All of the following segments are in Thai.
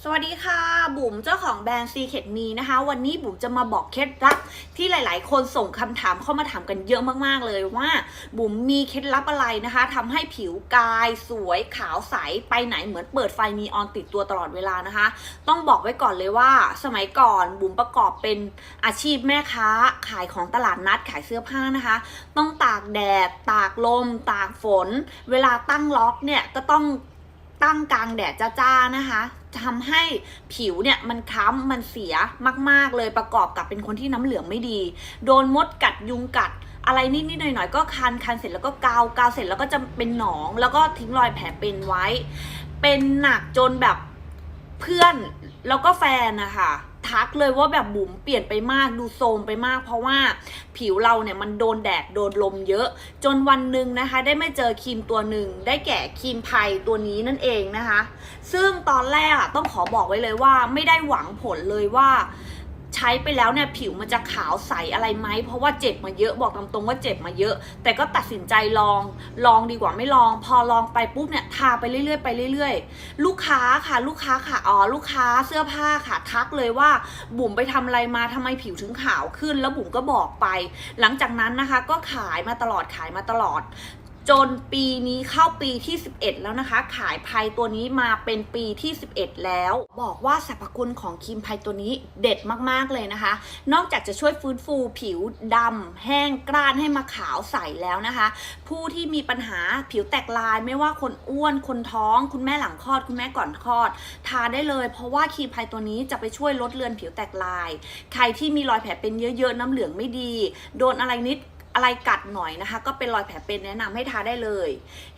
สวัสดีค่ะ บุ๋มเจ้าของแบรนด์ Secret Me นะคะ วันนี้บุ๋มจะมาบอกเคล็ดลับที่หลาย ๆ คนส่งคำถามเข้ามาถามกันเยอะมาก ๆ เลยว่า บุ๋มมีเคล็ดลับอะไรนะคะทำให้ผิวกายสวยขาวใสไปไหนเหมือนเปิดไฟนีออนติดตัวตลอดเวลานะคะ ต้องบอกไว้ก่อนเลยว่า สมัยก่อนบุ๋มประกอบเป็นอาชีพแม่ค้า ขายของตลาดนัดขายเสื้อผ้านะคะ ต้องตากแดด ตากลม ตากฝน เวลาตั้งล็อกเนี่ยก็ต้องตั้งกลางแดดจ้าๆนะคะ ทำให้ผิวเนี่ยมันคล้ำมันเสียมาก ๆ เลยประกอบกับเป็นคนที่น้ำเหลืองไม่ดี โดนมดกัดยุงกัดอะไรนิดๆหน่อยๆก็คันคันเสร็จแล้วก็กาวกาวเสร็จแล้วก็จะเป็นหนอง แล้วก็ทิ้งรอยแผลเป็นไว้ เป็นหนักจนแบบเพื่อนแล้วก็แฟนนะคะ ทักเลยว่าแบบบุ๋มเปลี่ยนไปมากดูโทรมไปมาก เพราะว่าผิวเราเนี่ยมันโดนแดดโดนลมเยอะ จนวันหนึ่งนะคะ ได้ไม่เจอครีมตัวหนึ่งได้แก่ครีมไพรตัวนี้นั่นเองนะคะ ซึ่งตอนแรกอะต้องขอบอกไว้เลยว่าไม่ได้หวังผลเลยว่า ใช้ไปแล้วเนี่ยผิวมันจะขาวใสอะไรไหมเพราะว่าเจ็บมาเยอะบอกตามตรงว่าเจ็บมาเยอะ แต่ก็ตัดสินใจลองลองดีกว่าไม่ลอง พอลองไปปุ๊บเนี่ยทาไปเรื่อยๆไปเรื่อยๆ ลูกค้าค่ะลูกค้าค่ะอ๋อลูกค้าเสื้อผ้าค่ะทักเลยว่าบุ๋มไปทำอะไรมาทำไมผิวถึงขาวขึ้น แล้วบุ๋มก็บอกไป หลังจากนั้นนะคะก็ขายมาตลอดขายมาตลอด จนปีนี้เข้าปีที่ 11 แล้วนะคะ ขายไพรตัวนี้มาเป็นปีที่ 11 แล้ว บอกว่าสรรพคุณของครีมไพรตัวนี้เด็ดมากๆเลยนะคะ นอกจากจะช่วยฟื้นฟูผิวดำแห้งกร้านให้มาขาวใสแล้วนะคะ ผู้ที่มีปัญหาผิวแตกลายไม่ว่าคนอ้วนคนท้อง คุณแม่หลังคลอด คุณแม่ก่อนคลอด ทาได้เลย เพราะว่าครีมไพรตัวนี้จะไปช่วยลดเลือนผิวแตกลาย ใครที่มีรอยแผลเป็นเยอะๆน้ำเหลืองไม่ดี โดนอะไรนิด อะไรกัดหน่อยนะคะ ก็เป็นรอยแผลเป็นแนะนำให้ทาได้เลย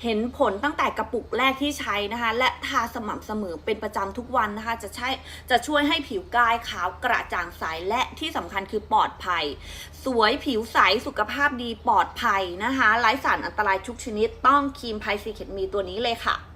เห็นผลตั้งแต่กระปุกแรกที่ใช้นะคะ และทาสม่ำเสมอเป็นประจำทุกวันนะคะ จะใช้จะช่วยให้ผิวกายขาวกระจ่างใสและที่สำคัญคือปลอดภัย สวยผิวใสสุขภาพดีปลอดภัยนะคะไร้สารอันตรายทุกชนิดต้องครีมไพซีเคตมีตัวนี้เลยค่ะ